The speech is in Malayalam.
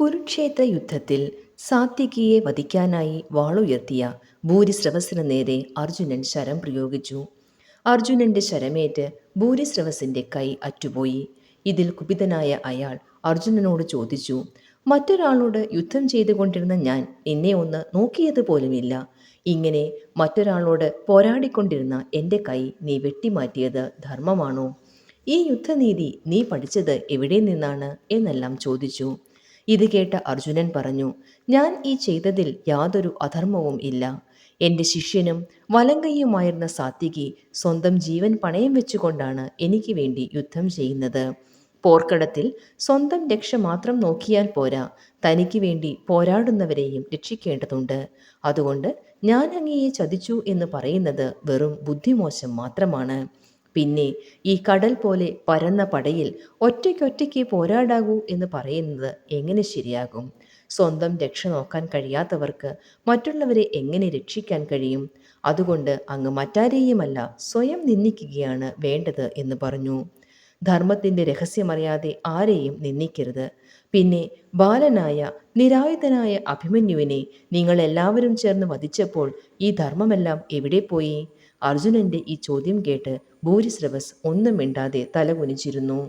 കുരുക്ഷേത്ര യുദ്ധത്തിൽ സാത്വികിയെ വധിക്കാനായി വാളുയർത്തിയ ഭൂരിശ്രവസിന് നേരെ അർജുനൻ ശരം പ്രയോഗിച്ചു. അർജുനന്റെ ശരമേറ്റ് ഭൂരിശ്രവസിന്റെ കൈ അറ്റുപോയി. ഇതിൽ കുപിതനായ അയാൾ അർജുനനോട് ചോദിച്ചു മറ്റൊരാളോട് യുദ്ധം ചെയ്തുകൊണ്ടിരുന്ന ഞാൻ എന്നെ ഒന്ന് നോക്കിയത് പോലുമില്ല. ഇങ്ങനെ മറ്റൊരാളോട് പോരാടിക്കൊണ്ടിരുന്ന എന്റെ കൈ നീ വെട്ടിമാറ്റിയത് ധർമ്മമാണോ? ഈ യുദ്ധനീതി നീ പഠിച്ചത് എവിടെ നിന്നാണ്? എന്നെല്ലാം ചോദിച്ചു. ഇത് കേട്ട അർജുനൻ പറഞ്ഞു ഞാൻ ഈ ചെയ്തതിൽ യാതൊരു അധർമ്മവും ഇല്ല. എന്റെ ശിഷ്യനും വലങ്കയ്യുമായിരുന്ന സാത്വികി സ്വന്തം ജീവൻ പണയം വെച്ചുകൊണ്ടാണ് എനിക്ക് വേണ്ടി യുദ്ധം ചെയ്യുന്നത്. പോർക്കടത്തിൽ സ്വന്തം രക്ഷ മാത്രം നോക്കിയാൽ പോരാ. തനിക്ക് വേണ്ടി പോരാടുന്നവരെയും രക്ഷിക്കേണ്ടതുണ്ട്. അതുകൊണ്ട് ഞാൻ അങ്ങയെ ചതിച്ചു എന്ന് പറയുന്നത് വെറും ബുദ്ധിമോശം മാത്രമാണ്. പിന്നെ ഈ കടൽ പോലെ പരന്ന പടയിൽ ഒറ്റയ്ക്കൊറ്റയ്ക്ക് പോരാടാകൂ എന്ന് പറയുന്നത് എങ്ങനെ ശരിയാകും? സ്വന്തം രക്ഷ നോക്കാൻ കഴിയാത്തവർക്ക് മറ്റുള്ളവരെ എങ്ങനെ രക്ഷിക്കാൻ കഴിയും? അതുകൊണ്ട് അങ്ങ് മറ്റാരെയുമല്ല സ്വയം നിന്ദിക്കുകയാണ് വേണ്ടത് എന്ന് പറഞ്ഞു. ധർമ്മത്തിന്റെ രഹസ്യമറിയാതെ ആരെയും നിന്ദിക്കരുത്. പിന്നെ ബാലനായ നിരായുധനായ അഭിമന്യുവിനെ നിങ്ങൾ എല്ലാവരും ചേർന്ന് വധിച്ചപ്പോൾ ഈ ധർമ്മമെല്ലാം എവിടെ പോയി? അർജുനന്റെ ഈ ചോദ്യം കേട്ട് ഭൂരിശ്രവസ് ഒന്നും മിണ്ടാതെ തലകുനിച്ചിരുന്നു.